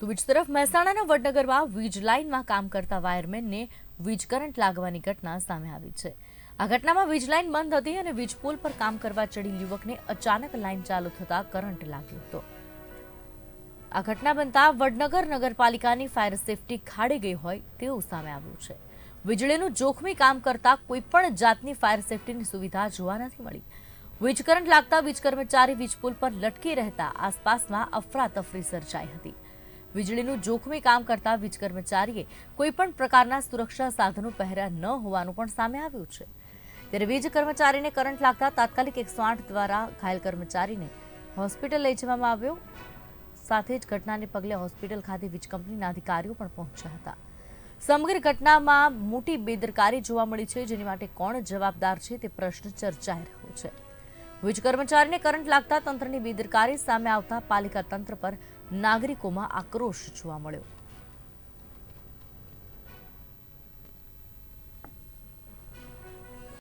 તો બીજી તરફ મહેસાણાના વડનગરમાં વીજ લાઇનમાં કામ કરતા વાયરમેનને વીજ કરંટ લાગવાની ઘટના સામે આવી છે. આ ઘટનામાં વીજ લાઇન બંધ હતી અને વીજ પુલ પર કામ કરવા ચડી યુવકને અચાનક લાઇન ચાલુ થતા કરંટ લાગ્યો હતો. આ ઘટના બનતા વડનગર નગરપાલિકાની ફાયર સેફટી ખાડી ગઈ હોય તેવું સામે આવ્યું છે. વીજળીનું જોખમી કામ કરતા કોઈ પણ જાતની ફાયર સેફટીની સુવિધા જોવા નથી મળી. વીજ કરંટ લાગતા વીજ કર્મચારી વીજ પુલ પર લટકી રહેતા આસપાસમાં અફરાતફરી સર્જાઈ હતી. વીજળીનું જોખમી કામ કરતા વીજ કર્મચારીએ કોઈપણ પ્રકારના સુરક્ષા સાધનો પહેર્યા ન હોવાનું પણ સામે આવ્યું છે. ત્યારે વીજ કર્મચારીને કરંટ લાગતા તાત્કાલિક એકસો આઠ દ્વારા ઘાયલ કર્મચારીને હોસ્પિટલ લઈ જવામાં આવ્યો. સાથે જ ઘટનાને પગલે હોસ્પિટલ ખાતે વીજ કંપનીના અધિકારીઓ પણ પહોંચ્યા હતા. સમગ્ર ઘટનામાં મોટી બેદરકારી જોવા મળી છે, જેની માટે કોણ જવાબદાર છે તે પ્રશ્ન ચર્ચાઈ રહ્યો છે. વીજ કર્મચારીને કરંટ લાગતા તંત્રની બેદરકારી સામે આવતા પાલિકા તંત્ર પર નાગરિકોમાં આક્રોશ જોવા મળ્યો.